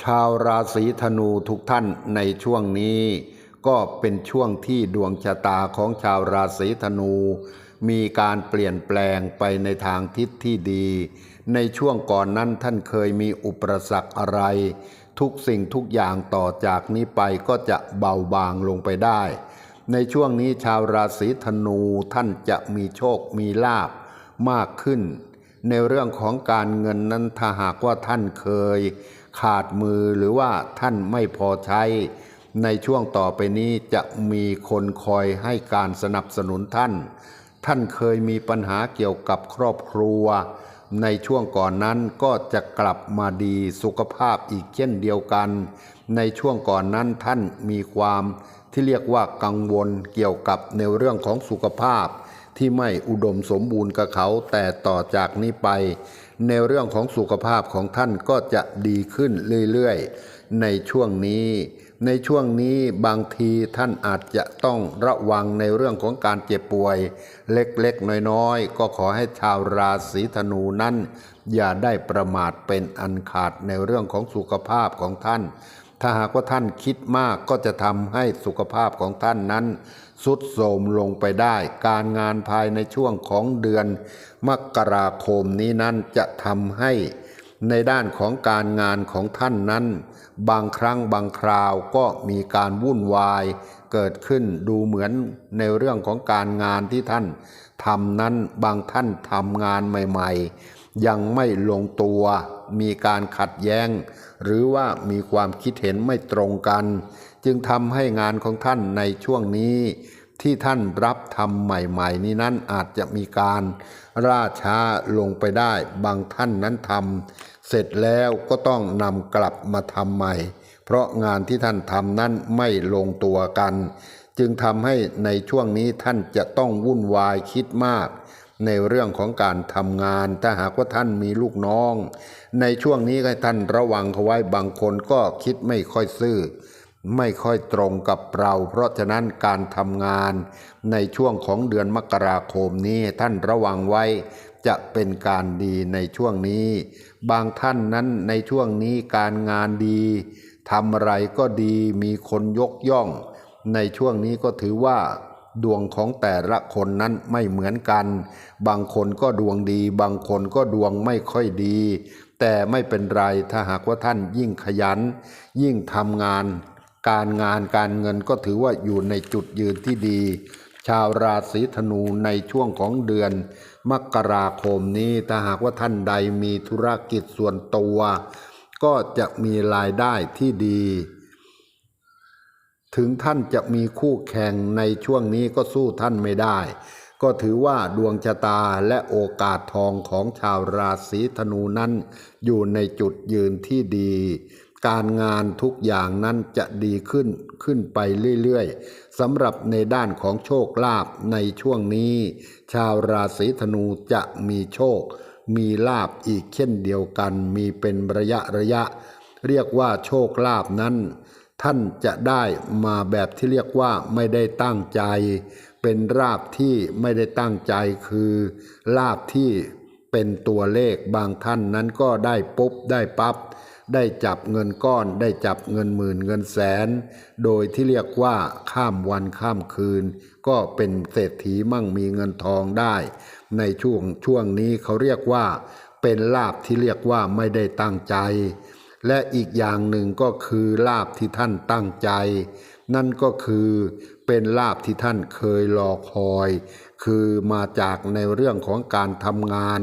ชาวราศีธนูทุกท่านในช่วงนี้ ก็เป็นช่วงที่ดวงชะตาของชาวราศีธนู มีการเปลี่ยนแปลงไปในทางทิศที่ดี ในช่วงก่อนนั้นท่านเคยมีอุปสรรคอะไร ทุกสิ่งทุกอย่างต่อจากนี้ไปก็จะเบาบางลงไปได้ ในช่วงนี้ชาวราศีธนูท่านจะมีโชคมีลาบมากขึ้น ในเรื่องของการเงินนั้นถ้าหากว่าท่านเคย ขาดมือหรือว่าท่านไม่พอใช้ ในช่วงต่อไปนี้จะมีคนคอยให้การสนับสนุนท่าน ท่านเคยมีปัญหาเกี่ยวกับครอบครัว ในช่วงก่อนนั้นก็จะกลับมาดีสุขภาพอีกเช่นเดียวกัน ในช่วงก่อนนั้นท่านมีความที่เรียกว่ากังวลเกี่ยวกับในเรื่องของสุขภาพที่ไม่อุดมสมบูรณ์กับเขาแต่ต่อจากนี้ไป ในเรื่องของสุขภาพของท่านก็จะดีขึ้นเรื่อยๆ ในช่วงนี้ ในช่วงนี้บางทีท่านอาจจะต้องระวังในเรื่องของการเจ็บป่วย เล็กๆ น้อยๆ ก็ขอให้ชาวราศีธนูนั้น อย่าได้ประมาทเป็นอันขาดในเรื่องของสุขภาพของท่าน ถ้าหากว่าท่านคิดมากก็จะทำให้สุขภาพของท่านนั้น สุดโทรมลงไปได้ การงานภายในช่วงของเดือน มกราคมนี้นั้นจะทำให้ในด้านของการงานของท่านนั้น บางครั้งบางคราวก็มีการวุ่นวายเกิดขึ้นดูเหมือนในเรื่องของการงานที่ท่านทำนั้นบางท่านทำงานใหม่ ๆ ยังไม่ลงตัว มีการขัดแย้ง หรือว่ามีความคิดเห็นไม่ตรงกัน จึงทำให้งานของท่านในช่วงนี้ ที่ท่านรับทำใหม่ ๆ นี้นั้นอาจจะมีการล่าช้าลงไปได้ บางท่านนั้นทำเสร็จแล้วก็ต้องนำกลับมาทำใหม่ เพราะงานที่ท่านทำนั้นไม่ลงตัวกัน จึงทำให้ในช่วงนี้ท่านจะต้องวุ่นวายคิดมากในเรื่องของการทำงาน ถ้าหากว่าท่านมีลูกน้อง ในช่วงนี้ให้ท่านระวังเขาไว้บางคนก็คิดไม่ค่อยซื่อ ไม่ค่อยตรงกับเรา เพราะฉะนั้นการทำงานในช่วงของเดือนมกราคมนี้ท่านระวังไว้จะเป็นการดีในช่วงนี้ บางท่านนั้นในช่วงนี้การงานดีทำอะไรก็ดีมีคนยกย่อง ในช่วงนี้ก็ถือว่า ดวงของแต่ละคนนั้นไม่เหมือนกัน บางคนก็ดวงดี บางคนก็ดวงไม่ค่อยดี แต่ไม่เป็นไรถ้าหากว่าท่านยิ่งขยัน ยิ่งทำงาน การงานการเงินก็ถือว่าอยู่ในจุดยืนที่ดี ชาวราศีธนูในช่วงของเดือน มกราคมนี้ถ้าหากว่าท่านใดมีธุรกิจส่วนตัว ก็จะมีรายได้ที่ดี ถึงท่านจะมีคู่แข่งในช่วงนี้ก็สู้ท่านไม่ได้ ก็ถือว่าดวงชะตาและโอกาสทองของชาวราศีธนูนั้น อยู่ในจุดยืนที่ดี การงานทุกอย่างนั้นจะดีขึ้นขึ้นไปเรื่อยๆสำหรับในด้านของโชคลาภในช่วงนี้ ชาวราศีธนูจะมีโชค มีลาบอีกเช่นเดียวกัน มีเป็นระยะระยะ เรียกว่าโชคลาภนั้น ท่านจะได้มาแบบที่เรียกว่าไม่ได้ตั้งใจ เป็นลาบที่ไม่ได้ตั้งใจคือลาบที่เป็นตัวเลขบางท่านนั้นก็ได้ปุ๊บได้ปั๊บ ได้จับเงินก้อนได้จับเงินหมื่นเงินแสน โดยที่เรียกว่าข้ามวันข้ามคืน ก็เป็นเศรษฐีมั่งมีเงินทองได้ ในช่วงช่วงนี้เขาเรียกว่า เป็นลาบที่เรียกว่าไม่ได้ตั้งใจ และอีกอย่างหนึ่งก็คือลาบที่ท่านตั้งใจ นั่นก็คือเป็นลาบที่ท่านเคยรอคอย คือมาจากในเรื่องของการทำงาน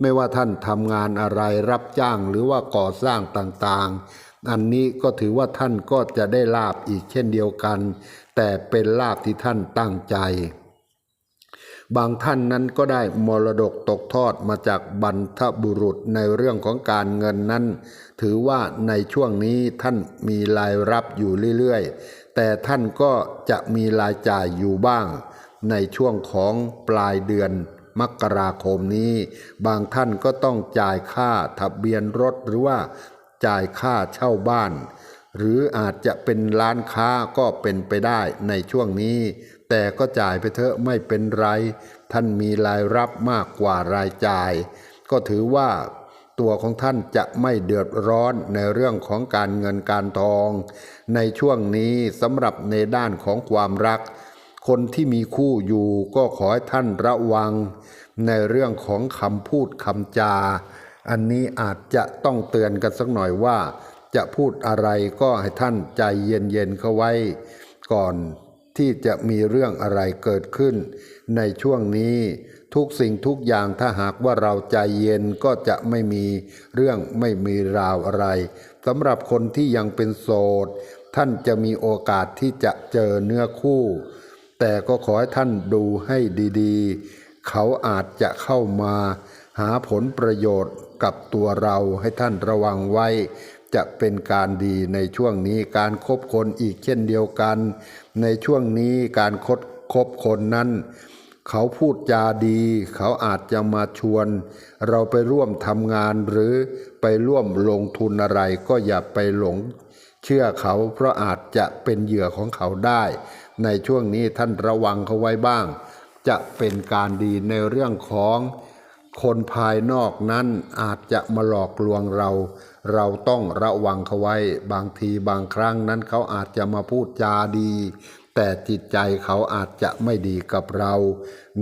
ไม่ว่าท่านทำงานอะไรรับจ้างหรือว่าก่อสร้างต่างๆ อันนี้ก็ถือว่าท่านก็จะได้ลาบอีกเช่นเดียวกัน แต่เป็นลาบที่ท่านตั้งใจ บางท่านนั้นก็ได้มรดกตกทอดมาจากบรรทบุรุษในเรื่องของการเงินนั้น ถือว่าในช่วงนี้ท่านมีรายรับอยู่เรื่อยๆ แต่ท่านก็จะมีรายจ่ายอยู่บ้าง ในช่วงของปลายเดือน มกราคมนี้ บางท่านก็ต้องจ่ายค่าทะเบียนรถหรือว่าจ่ายค่าเช่าบ้าน หรืออาจจะเป็นร้านค้าก็เป็นไปได้ในช่วงนี้ แต่ก็จ่ายไปเถอะไม่เป็นไร ท่านมีรายรับมากกว่ารายจ่าย ก็ถือว่าตัวของท่านจะไม่เดือดร้อนในเรื่องของการเงินการทอง ในช่วงนี้สำหรับในด้านของความรัก คนที่มีคู่อยู่ก็ขอให้ท่านระวังในเรื่องของคำพูดคำจา อันนี้อาจจะต้องเตือนกันสักหน่อยว่า จะพูดอะไรก็ให้ท่านใจเย็นๆเข้าไว้ ก่อนที่จะมีเรื่องอะไรเกิดขึ้น ในช่วงนี้ทุกสิ่งทุกอย่างถ้าหากว่าเราใจเย็นก็จะไม่มีเรื่องไม่มีราวอะไรสำหรับคนที่ยังเป็นโสด ท่านจะมีโอกาสที่จะเจอเนื้อคู่ แต่ก็ขอให้ท่านดูให้ดีๆ เขาอาจจะเข้ามา หาผลประโยชน์กับตัวเราให้ท่านระวังไว้ จะเป็นการดีในช่วงนี้การคบคนอีกเช่นเดียวกัน ในช่วงนี้การคบคบคนนั้นเขาพูดจาดี เขาอาจจะมาชวน เราไปร่วมทำงานหรือไปร่วมลงทุนอะไรก็อย่าไปหลง เชื่อเขาเพราะอาจจะเป็นเหยื่อของเขาได้ ในช่วงนี้ท่านระวังเขาไว้บ้าง จะเป็นการดีในเรื่องของคนภายนอกนั้นอาจจะมาหลอกลวงเรา เราต้องระวังเขาไว้ บางทีบางครั้งนั้นเขาอาจจะมาพูดจาดี แต่จิตใจเขาอาจจะไม่ดีกับเรา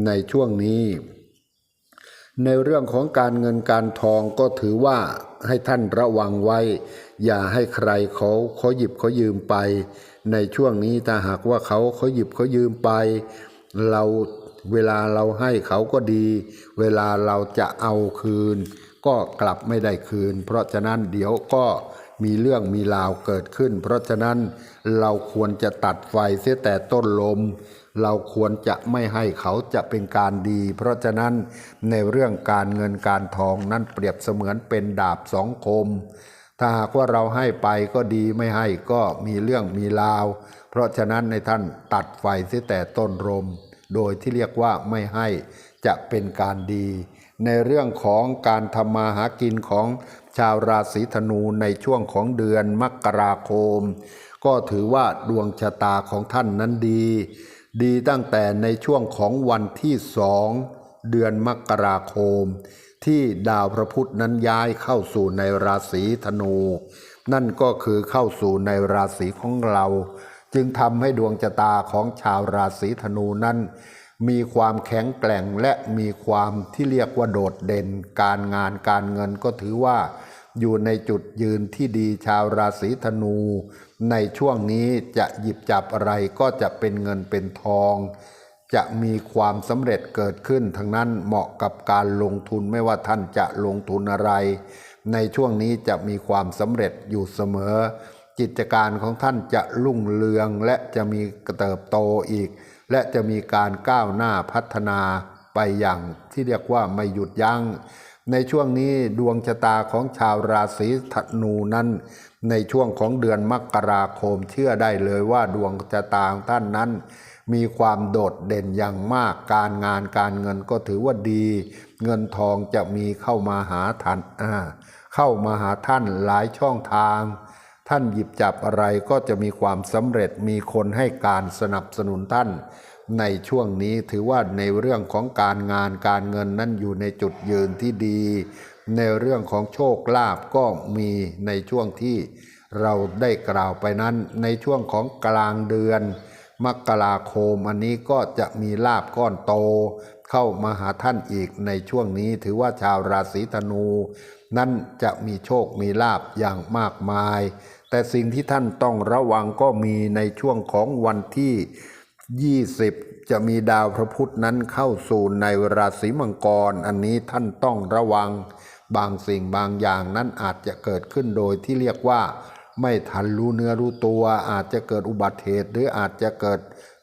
ในช่วงนี้ ในเรื่องของการเงินการทองก็ถือว่าให้ท่านระวังไว้ อย่าให้ใครเขาเขาหยิบเขายืมไป ในช่วงนี้ถ้าหากว่าเขาเขาหยิบเขายืมไป เราเวลาเราให้เขาก็ดี เวลาเราจะเอาคืน ก็กลับไม่ได้คืน เพราะฉะนั้นเดี๋ยวก็มีเรื่องมีราวเกิดขึ้น เพราะฉะนั้นเราควรจะตัดไฟเสียแต่ต้นลม เราควรจะไม่ให้เขาจะเป็นการดี เพราะฉะนั้นในเรื่องการเงินการทองนั้นเปรียบเสมือนเป็นดาบสองคม ถ้าหากว่าเราให้ไปก็ดีไม่ให้ก็มีเรื่องมีราว เพราะฉะนั้นในท่านตัดไฟเสียแต่ต้นลมโดยที่เรียกว่าไม่ให้จะเป็นการดี ในเรื่องของการทำมาหากินของชาวราศีธนูในช่วงของเดือนมกราคม ก็ถือว่าดวงชะตาของท่านนั้นดี ดีตั้งแต่ในช่วงของวันที่สองเดือนมกราคม ที่ดาวพระพุธนั้นย้ายเข้าสู่ในราศีธนู นั่นก็คือเข้าสู่ในราศีของเรา จึงทำให้ดวงชะตาของชาวราศีธนูนั้น มีความแข็งแกร่งและมีความที่เรียกว่าโดดเด่น การงานการเงินก็ถือว่า อยู่ในจุดยืนที่ดีชาวราศีธนู ในช่วงนี้จะหยิบจับอะไรก็จะเป็นเงินเป็นทอง จะมีความสำเร็จเกิดขึ้น ทั้งนั้นเหมาะกับการลงทุนไม่ว่าท่านจะลงทุนอะไร ในช่วงนี้จะมีความสำเร็จอยู่เสมอ กิจการของท่านจะรุ่งเรืองและจะมีเติบโตอีก และจะมีการก้าวหน้าพัฒนาไปอย่างที่เรียกว่าไม่หยุดยัง้งในช่วงนี้ดวงชะตาของชาวราศีธนูนั้น ในช่วงของเดือนมกราคมเชื่อได้เลยว่าดวงชะตาของท่านนั้น มีความโดดเด่นอย่างมากการงานการเงินก็ถือว่าดี เงินทองจะมีเข้ามาหาท่านเข้ามาหาท่านหลายช่องทาง ท่านหยิบจับอะไรก็จะมีความสำเร็จมีคนให้การสนับสนุนท่าน ในช่วงนี้ถือว่าในเรื่องของการงานการเงินนั้นอยู่ในจุดยืนที่ดี ในเรื่องของโชคลาภก็มีในช่วงที่เราได้กล่าวไปนั้นในช่วงของกลางเดือน มกราคมอันนี้ก็จะมีลาบก้อนโต เข้ามาหาท่านอีกในช่วงนี้ถือว่าชาวราศีธนู นั่นจะมีโชคมีลาบอย่างมากมาย แต่สิ่งที่ท่านต้องระวังก็มีในช่วงของวันที่ 20 จะมีดาวพระพุธนั้นเข้าสู่ในราศีมังกร อันนี้ท่านต้องระวัง บางสิ่งบางอย่างนั้นอาจจะเกิดขึ้นโดยที่เรียกว่า ไม่ทันรู้เนื้อรู้ตัว อาจจะเกิดอุบัติเหตุหรืออาจจะเกิด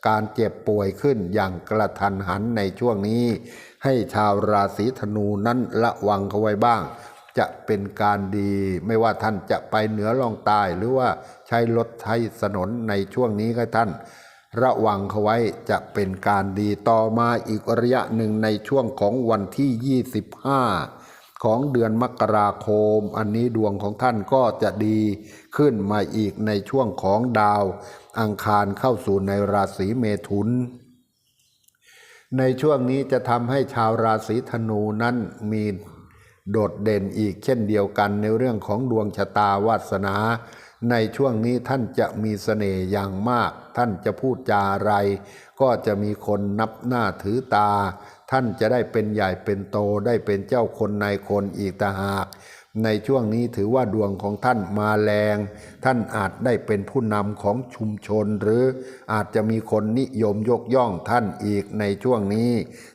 การเจ็บป่วยขึ้นอย่างกระทันหันในช่วงนี้ ให้ชาวราศีธนูนั้นระวังเขาไว้บ้าง จะเป็นการดี ไม่ว่าท่านจะไปเหนือล่องใต้หรือว่าใช้รถใช้ถนนในช่วงนี้ก็ท่าน ระวังเขาไว้จะเป็นการดีต่อมาอีกระยะหนึ่งในช่วงของวันที่ 25 ของเดือนมกราคม อันนี้ดวงของท่านก็จะดีขึ้นมาอีกในช่วงของดาว อังคารเข้าสู่ในราศีเมถุน ในช่วงนี้จะทำให้ชาวราศีธนูนั้นมีโดดเด่นอีกเช่นเดียวกันในเรื่องของดวงชะตาวาสนา ในช่วงนี้ท่านจะมีเสน่ห์อย่างมาก ท่านจะพูดจาอะไร ก็จะมีคนนับหน้าถือตา ท่านจะได้เป็นใหญ่เป็นโตได้เป็นเจ้าคนนายคนอีกต่าหาก ในช่วงนี้ถือว่าดวงของท่านมาแรง ท่านอาจได้เป็นผู้นำของชุมชน หรืออาจจะมีคนนิยมยกย่องท่านอีกในช่วงนี้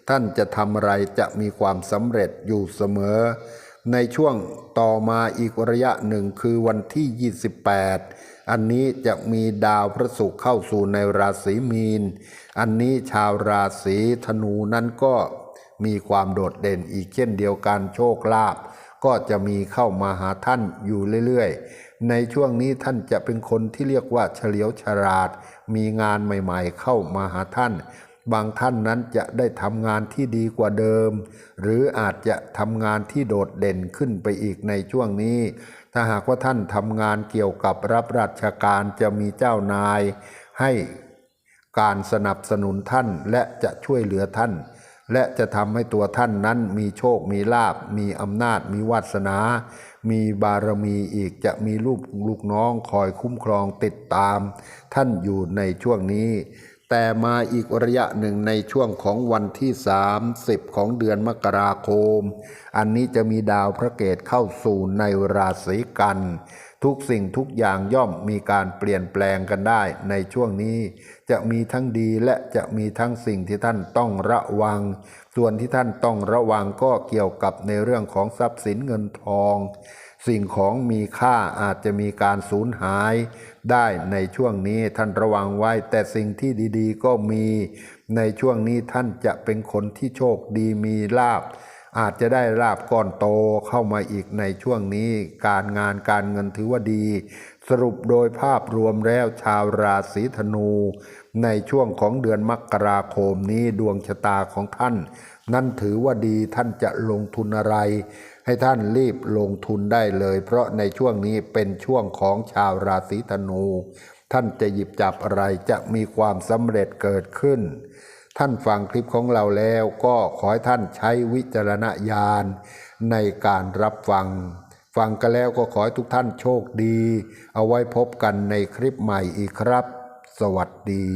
ท่านจะทำอะไรจะมีความสำเร็จอยู่เสมอ ในช่วงต่อมาอีกระยะหนึ่งคือวันที่ 28 อันนี้จะมีดาวพระศุกร์เข้าสู่ในราศีมีน อันนี้ชาวราศีธนูนั้นก็มีความโดดเด่นอีกเช่นเดียวกันโชคลาภก็จะมีเข้ามาหาท่านอยู่เรื่อยๆ ในช่วงนี้ท่านจะเป็นคนที่เรียกว่าเฉลียวฉลาด มีงานใหม่ๆ เข้ามาหาท่าน บางท่านนั้นจะได้ทำงานที่ดีกว่าเดิม หรืออาจจะทำงานที่โดดเด่นขึ้นไปอีกในช่วงนี้ ถ้าหากว่าท่านทำงานเกี่ยวกับรับราชการจะมีเจ้านาย ให้การสนับสนุนท่านและจะช่วยเหลือท่าน และจะทำให้ตัวท่านนั้นมีโชคมีลาบ มีอำนาจ มีวาสนา มีบารมีอีกจะมีลูกลูกน้องคอยคุ้มครองติดตาม ท่านอยู่ในช่วงนี้ แต่มาอีกระยะหนึ่งในช่วงของวันที่ 30 ของเดือนมกราคม อันนี้จะมีดาวพระเกตเข้าสู่ในราศีกัน ทุกสิ่งทุกอย่างย่อมมีการเปลี่ยนแปลงกันได้ ในช่วงนี้จะมีทั้งดีและจะมีทั้งสิ่งที่ท่านต้องระวัง ส่วนที่ท่านต้องระวังก็เกี่ยวกับในเรื่องของทรัพย์สินเงินทอง สิ่งของมีค่าอาจจะมีการสูญหายได้ในช่วงนี้ท่านระวังไว้ แต่สิ่งที่ดีๆ ก็มีในช่วงนี้ท่านจะเป็นคนที่โชคดีมีลาบอาจจะได้ลาบก้อนโตเข้ามาอีกในช่วงนี้ การงานการเงินถือว่าดี สรุปโดยภาพรวมแล้วชาวราศีธนู ในช่วงของเดือนมกราคมนี้ดวงชะตาของท่าน นั่นถือว่าดีท่านจะลงทุนอะไร ให้ท่านรีบลงทุนได้เลย เพราะในช่วงนี้เป็นช่วงของชาวราศีธนู ท่านจะหยิบจับอะไรจะมีความสำเร็จเกิดขึ้น ท่านฟังคลิปของเราแล้วก็ขอให้ท่านใช้วิจารณญาณในการรับฟัง ฟังกันแล้วก็ขอให้ทุกท่านโชคดี เอาไว้พบกันในคลิปใหม่อีกครับ สวัสดี